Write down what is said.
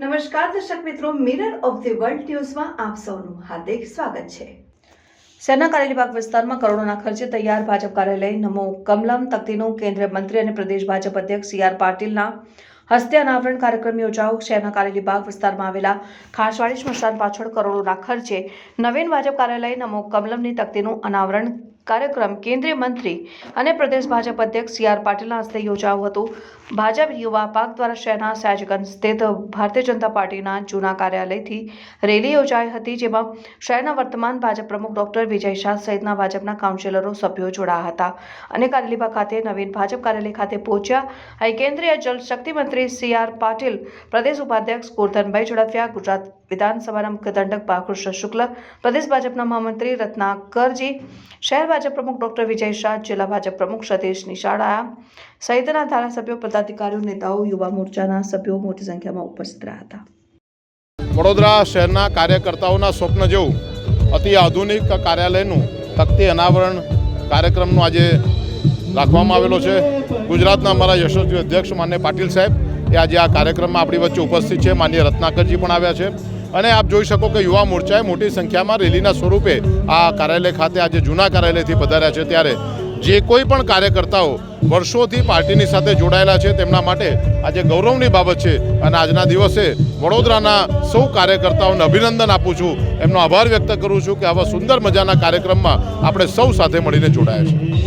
નમસ્કાર, દર્શક મિત્રો મિરર ઓફ ધી વર્લ્ડ ન્યૂઝમાં આપ સૌનું હાર્દિક સ્વાગત છે. શહેરના કારેલીબાગ વિસ્તારમાં કરોડોના ખર્ચે તૈયાર ભાજપ કાર્યાલય નમો કમલમ તકતીનું કેન્દ્રીય મંત્રી અને પ્રદેશ ભાજપ અધ્યક્ષ સી આર પાટીલના હસ્તે અનાવરણ કાર્યક્રમ યોજાયો. શહેરના કારેલીબાગ વિસ્તારમાં આવેલા ખાસવાડી સ્મશાન પાછળ કરોડોના ખર્ચે નવીન ભાજપ કાર્યાલય નમો કમલમની તકતીનું અનાવરણ કાર્યક્રમ કેન્દ્રીય મંત્રી અને પ્રદેશ ભાજપ અધ્યક્ષ સી આર પાટીલના હસ્તે યોજાયું હતું. ભાજપ યુવા પાક દ્વારા શહેરના સયાજગંજ સ્થિત ભારતીય જનતા પાર્ટીના જૂના કાર્યાલયથી રેલી યોજાઈ હતી, જેમાં શહેરના વર્તમાન ભાજપ પ્રમુખ ડોક્ટર વિજય શાહ સહિતના ભાજપના કાઉન્સિલરો સભ્યો જોડાયા હતા અને કારેલીબા ખાતે નવીન ભાજપ કાર્યાલય ખાતે પહોંચ્યા. અહીં કેન્દ્રીય જલશક્તિ મંત્રી સી આર પાટીલ, પ્રદેશ ઉપાધ્યક્ષ ગોરધનભાઈ ઝડફિયા, ગુજરાત વિધાનસભાના મુખ્ય દંડક બાળકૃષ્ણ શુક્લ, પ્રદેશ ભાજપના મહામંત્રી રત્નાકરજી, શહેર ભાજપ પ્રમુખ ડોક્ટર વિજય શાહ, જિલ્લા ભાજપ પ્રમુખ સતીશ નિશાળા સહિતના ધારાસભ્યો, પદાધિકારીઓ, નેતાઓ, યુવા મોરચાના સભ્યો મોટી સંખ્યામાં ઉપસ્થિત રહ્યા હતા. વડોદરા શહેરના કાર્યકર્તાઓના સ્વપ્ન જેવું અતિ આધુનિક કાર્યાલયનું તકતી અનાવરણ કાર્યક્રમનું આજે રાખવામાં આવેલો છે. ગુજરાતના અમારા યશસ્વી અધ્યક્ષ માન્ય પાટીલ સાહેબ એ આજે આ કાર્યક્રમમાં આપણી વચ્ચે ઉપસ્થિત છે. માન્ય રત્નાકરજી પણ આવ્યા છે. અને આપ જોઈ શકો કે યુવા મોરચાએ મોટી સંખ્યામાં રેલીના સ્વરૂપે આ કાર્યાલય ખાતે આજે જૂના કાર્યાલયથી પધાર્યા છે. ત્યારે જે કોઈ પણ કાર્યકર્તાઓ વર્ષોથી પાર્ટીની સાથે જોડાયેલા છે, તેમના માટે આજે ગૌરવની બાબત છે. અને આજના દિવસે વડોદરાના સૌ કાર્યકર્તાઓને અભિનંદન આપું છું. એમનો આભાર વ્યક્ત કરું છું કે આવા સુંદર મજાના કાર્યક્રમમાં આપણે સૌ સાથે મળીને જોડાયા છે